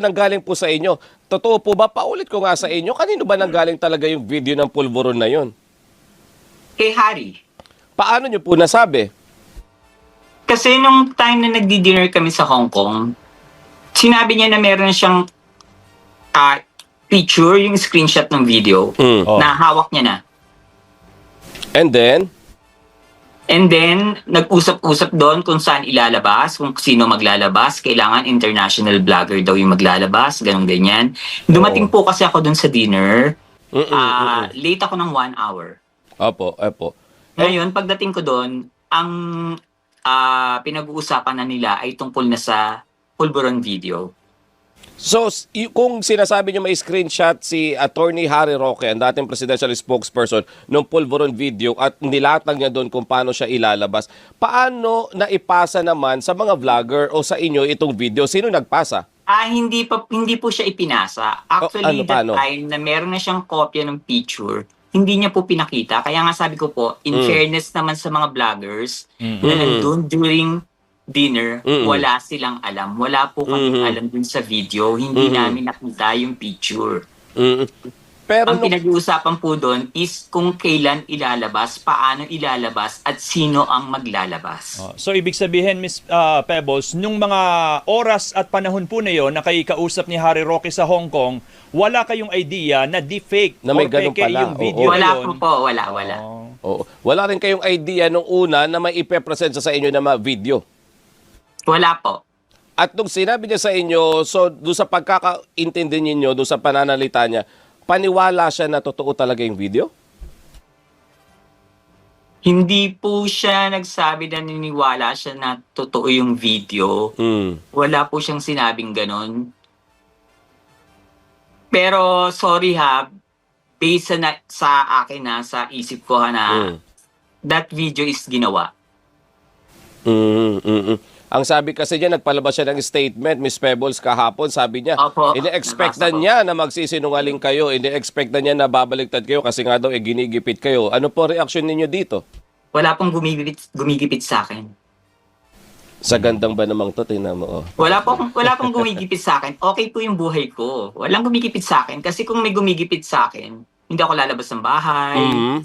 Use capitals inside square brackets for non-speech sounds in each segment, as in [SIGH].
nanggaling po sa inyo. Totoo po ba? Paulit ko nga sa inyo, kanino ba nanggaling talaga yung video ng pulburon na yon? Kay Harry. Paano nyo po nasabi? Kasi nung time na nagdi-dinner kami sa Hong Kong, sinabi niya na meron siyang ah, picture, yung screenshot ng video, Mm. Na hawak niya na. And then, And then, nag-usap-usap doon kung saan ilalabas, kung sino maglalabas. Kailangan international vlogger daw yung maglalabas, ganun ganyan. Dumating po kasi ako doon sa dinner. mm-mm, ah, late ako ng one hour. opo, opo. Ngayon, pagdating ko doon, ang ah, pinag-uusapan na nila ay tungkol na sa Pulburon video. So, kung sinasabi nyo may screenshot si Attorney Harry Roque, ang dating presidential spokesperson, ng pulburon video at nilatag niya doon kung paano siya ilalabas, paano naipasa naman sa mga vlogger o sa inyo itong video? Sino nagpasa? Ah, hindi pa hindi po siya ipinasa. Actually, ano, that paano? time na meron na siyang kopya ng picture, hindi niya po pinakita. Kaya nga sabi ko po, in Mm. fairness naman sa mga vloggers Mm. na Mm. nandun during dinner, Mm. wala silang alam. Wala po kami Mm. alam dun sa video. Hindi Mm. namin nakita yung picture. Mm. Pero Ang nung- pinag-uusapan po doon is kung kailan ilalabas, paano ilalabas, at sino ang maglalabas. Oh, So ibig sabihin, Miss ah, Pebbles, nung mga oras at panahon po na yon na kayo kausap ni Harry Roque sa Hong Kong, wala kayong idea na deepfake Na may or ganun peke pala, yung oo. video na Wala yun. po po, wala, wala. Oh. Oo. wala rin kayong idea nung una na may ipepresent sa inyo na mga video. Wala po. At nung sinabi niya sa inyo, so doon sa pagkakaintindi ninyo, doon sa pananalita niya, paniwala siya na totoo talaga yung video? Hindi po siya nagsabi na niniwala siya na totoo yung video. Mm. Wala po siyang sinabing ganon. Pero sorry ha, based na, sa akin na, sa isip ko ha na, Mm. that video is ginawa. Mm, mm, mm. Ang sabi kasi niya, nagpalabas siya ng statement, Miss Pebbles, kahapon, sabi niya, Opo, ini-expect na niya na magsisinungaling kayo, ini-expect na niya na babaliktad kayo kasi nga daw, eh, ginigipit kayo. Ano po reaction ninyo dito? Wala pong gumigipit, gumigipit sa akin. Sa gandang ba namang to, tingnan mo, oh. Wala po wala pong gumigipit sa akin. Okay po yung buhay ko. Walang gumigipit sa akin kasi kung may gumigipit sa akin, hindi ako lalabas ng bahay. Mhm.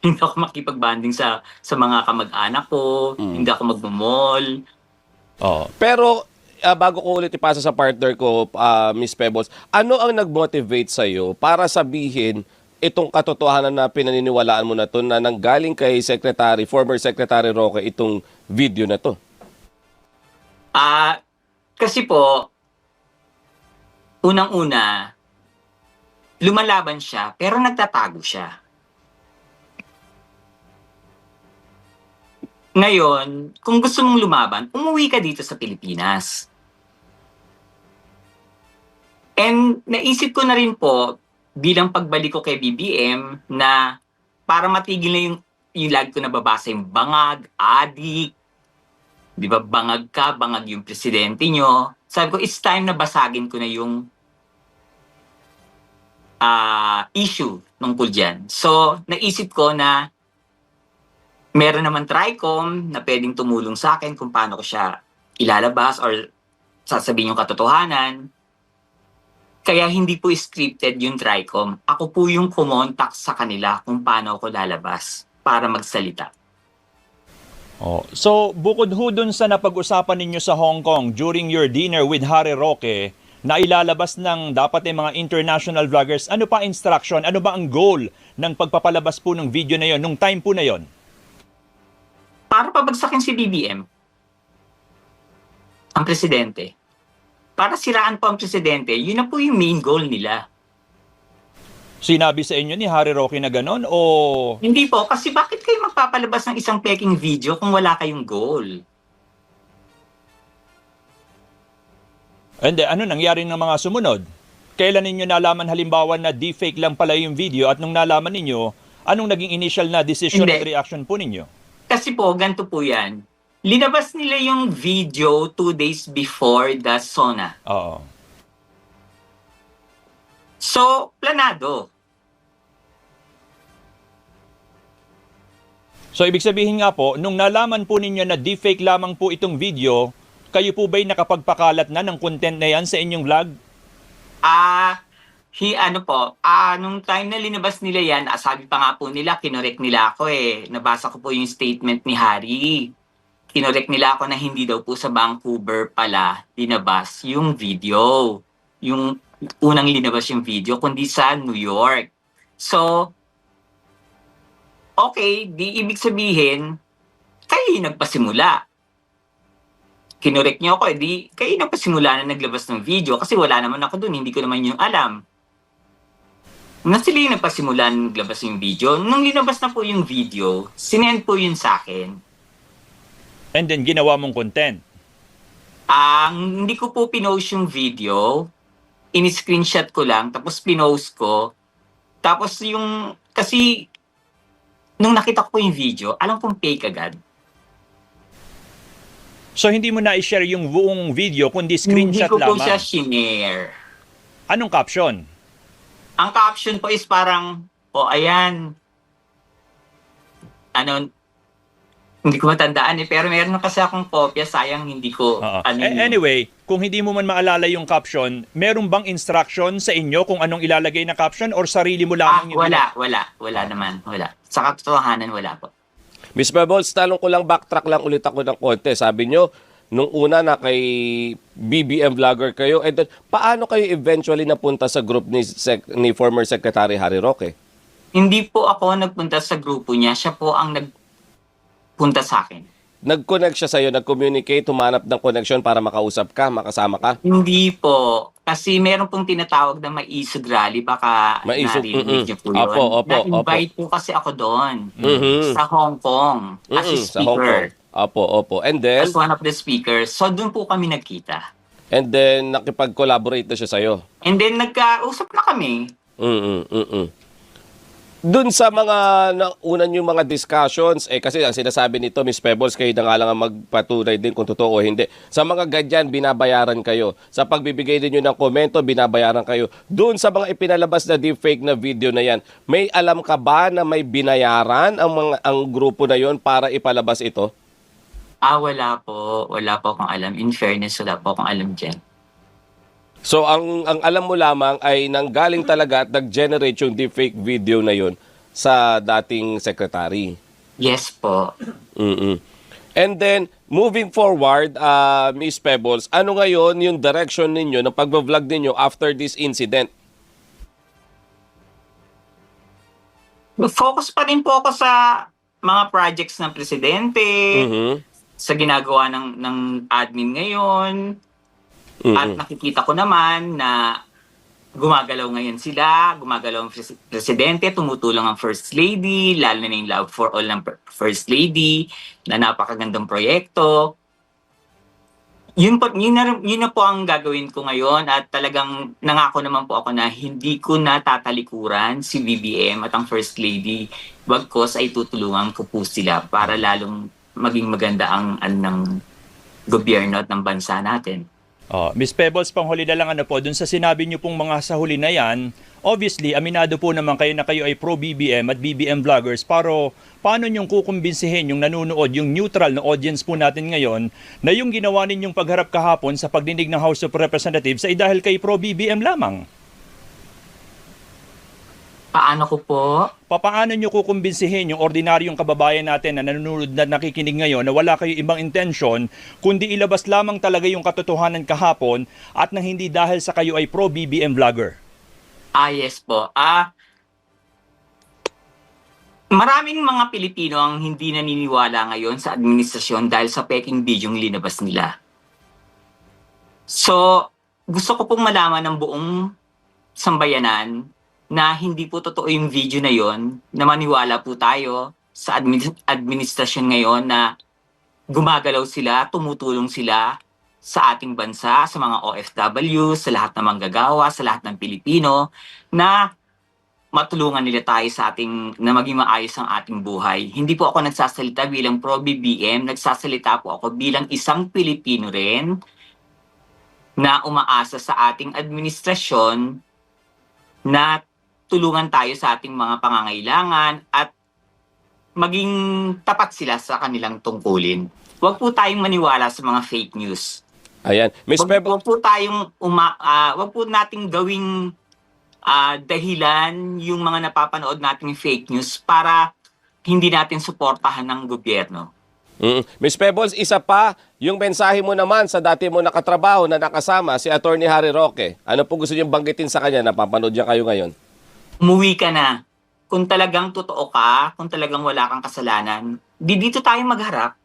hindi ako makipag-banding sa sa mga kamag-anak ko, Mm. hindi ako magmo-mall. Oh. Pero, ah, bago ko ulit ipasa sa partner ko, ah, Miss Pebbles, ano ang nag-motivate sa'yo para sabihin itong katotohanan na pinaniniwalaan mo na to na nanggaling kay Secretary, former Secretary Roque itong video na to? Ah, kasi po unang-una lumalaban siya pero nagtatago siya. Ngayon, kung gusto mong lumaban, umuwi ka dito sa Pilipinas. And naisip ko na rin po, bilang pagbalik ko kay BBM, na para matigil na yung, yung lagi ko nababasa yung bangag, adik, di ba, bangag ka, bangag yung presidente nyo. Sabi ko, it's time na basagin ko na yung ah, issue tungkol dyan. So, naisip ko na meron naman TRICOM na pwedeng tumulong sa akin kung paano ko siya ilalabas or sasabihin yung katotohanan. Kaya hindi po scripted yung TRICOM. Ako po yung kumontak sa kanila kung paano ako lalabas para magsalita. Oh. So, bukod ho dun sa napag-usapan ninyo sa Hong Kong during your dinner with Harry Roque, na ilalabas ng dapat ng mga international vloggers, ano pa instruction, ano ba ang goal ng pagpapalabas po ng video na yon nung time po na yon? Para pabagsakin si BBM, ang presidente. Para siraan po ang presidente, yun na po yung main goal nila. Sinabi sa inyo ni Harry Roque na ganon o Hindi po, kasi bakit kayo magpapalabas ng isang peking video kung wala kayong goal? Hindi, ano nangyari ng mga sumunod? Kailan ninyo nalaman halimbawa na deepfake lang pala yung video at nung nalaman ninyo, anong naging initial na decision Hindi. at reaction po ninyo? Kasi po, ganito po yan. Linabas nila yung video two days before the SONA. Oo. So, planado. So ibig sabihin nga po, nung nalaman po ninyo na deepfake lamang po itong video, Kayo po ba'y nakapagpakalat na ng content na yan sa inyong vlog? Ah, hi ano po, ah nung time na linabas nila yan, ah, sabi pa nga po nila, kinorek nila ako eh. Nabasa ko po yung statement ni Harry. Kinorek nila ako na hindi daw po sa Vancouver pala linabas yung video. Yung unang linabas yung video, kundi sa New York. So, okay, di ibig sabihin, kayo nagpasimula kinorek niyo ako, eh, di kayo nagpasimula na naglabas ng video kasi wala naman ako dun, hindi ko naman yung alam. Na sila yung nagpasimula na naglabas yung video. Nung linabas na po yung video, sinend po yun sa akin. And then ginawa mong content. Ang hindi ko po pinost yung video, in-screenshot ko lang, tapos pinost ko. Tapos yung, kasi, nung nakita ko po yung video, alam kong fake agad. So hindi mo na i-share yung buong video kundi Hindi screenshot ko po lamang. siya shinare. Anong caption? Ang caption po is parang, o ayan, ano, hindi ko matandaan eh, pero meron na kasi akong kopya, sayang hindi ko, Oo. ano anyway, kung hindi mo man maalala yung caption, meron bang instruction sa inyo kung anong ilalagay na caption or sarili mo ah, lamang yung wala, wala, wala naman, wala. Sa katotohanan, wala po. Miss Bebels, talong ko lang, backtrack lang ulit ako ng konti. Sabi nyo, nung una na kay BBM vlogger kayo, and then, paano kayo eventually napunta sa group ni, Sec- ni former Secretary Harry Roque? Hindi po ako nagpunta sa grupo niya, siya po ang nagpunta sa akin. Nag-connect siya sa'yo, nag-communicate, humanap ng connection para makausap ka, makasama ka? Hindi po. Kasi meron pong tinatawag na maisog rally, baka Maisog, narinig mm-mm. niyo po yun. Opo, opo, Na-invite po kasi ako doon Mhm. sa Hong Kong as a Mm-mm, sa Hong speaker. Kong. Opo, opo. And then, As one of the speakers. So doon po kami nagkita. and then nakipag-collaborate na siya sa'yo. And then nagkausap na kami. Mm-mm, mm-mm. Dun sa mga naunan yung mga discussions, eh kasi ang sinasabi nito, Miss Pebbles, kayo na nga lang ang magpatunay din kung totoo o hindi. Sa mga ganyan, binabayaran kayo. Sa pagbibigay ninyo ng komento, binabayaran kayo. Dun sa mga ipinalabas na deepfake na video na yan, may alam ka ba na may binayaran ang mga ang grupo na yon para ipalabas ito? Ah, wala po. Wala po akong alam. In fairness, wala po akong alam dyan. So ang ang alam mo lamang ay nanggaling talaga at nag-generate yung deepfake video na yon sa dating secretary. Yes po. mm And then, moving forward, uh, Miss Pebbles, ano ngayon yung direction ninyo ng pag-vlog ninyo after this incident? Focus pa rin po ako sa mga projects ng presidente, Mhm. Sa ginagawa ng, ng admin ngayon, Mhm. At nakikita ko naman na gumagalaw ngayon sila, gumagalaw ang pres- presidente, tumutulong ang first lady, lalo na yung Love for All ng first lady, na napakagandang proyekto. Yun, po, yun, na, yun na po ang gagawin ko ngayon at talagang nangako naman po ako na hindi ko natatalikuran si BBM at ang first lady. Bagkos ay tutulungan ko po sila para lalong maging maganda ang, ang ng gobyerno at ng bansa natin. Oh, Miss Pebbles, panghuli na lang ano po, dun sa sinabi niyo pong mga sa huli na yan, obviously, aminado po naman kayo na kayo ay pro-BBM at BBM vloggers, pero paano niyong kukumbinsihin yung nanonood, yung neutral na audience po natin ngayon, na yung ginawa ninyong pagharap kahapon sa pagdinig ng House of Representatives ay dahil kay pro-BBM lamang? Paano ko po? Papaano nyo kukumbinsihin yung ordinaryong kababayan natin na nanonood na nakikinig ngayon na wala kayo ibang intensyon, kundi ilabas lamang talaga yung katotohanan kahapon at nang hindi dahil sa kayo ay pro-BBM vlogger? Ah, yes po. Ah, maraming mga Pilipino ang hindi naniniwala ngayon sa administrasyon dahil sa peking bidyong linabas nila. So, gusto ko pong malaman ng buong sambayanan na hindi po totoo yung video na yon na maniwala po tayo sa admin- administrasyon ngayon na gumagalaw sila, tumutulong sila sa ating bansa, sa mga OFW, sa lahat ng manggagawa, sa lahat ng Pilipino, na matulungan nila tayo sa ating, na maging maayos ang ating buhay. Hindi po ako nagsasalita bilang pro-BBM, nagsasalita po ako bilang isang Pilipino rin na umaasa sa ating administrasyon na tulungan tayo sa ating mga pangangailangan at maging tapat sila sa kanilang tungkulin. Huwag po tayong maniwala sa mga fake news. Ayan. Miss Wag, Pebbles, wag po tayong uma, ah, wag po nating gawing ah, dahilan yung mga napapanood nating fake news para hindi natin suportahan ng gobyerno. Mm. Miss Pebbles, isa pa, yung mensahe mo naman sa dati mo nakatrabaho na nakasama, si Attorney Harry Roque. Ano po gusto niyong banggitin sa kanya? Napapanood niya kayo ngayon. Umuwi ka na. Kung talagang totoo ka, kung talagang wala kang kasalanan, di dito tayo magharap.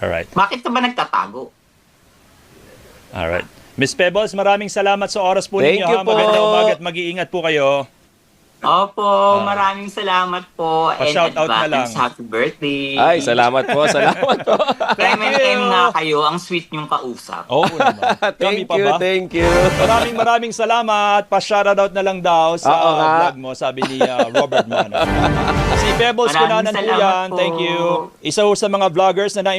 Alright. Bakit ka ba nagtatago? Alright. Miss Pebbles, maraming salamat sa oras po Thank ninyo. you ha. po. Magandang umaga at mag-iingat po kayo. Opo, maraming salamat po. And Pa-shoutout na advance lang. happy birthday. Ay, salamat po, [LAUGHS] salamat po. Kaya may you. M nga kayo, ang sweet niyong kausap. Oo naman. Kami [LAUGHS] thank pa you, ba? thank you. Maraming maraming salamat. Pa-shoutout na lang daw sa Oo nga. vlog mo, sabi ni uh, Robert Mano. [LAUGHS] si Pebbles Maraming Kunanan po salamat yan. po. Thank you. Isa ho sa mga vloggers na na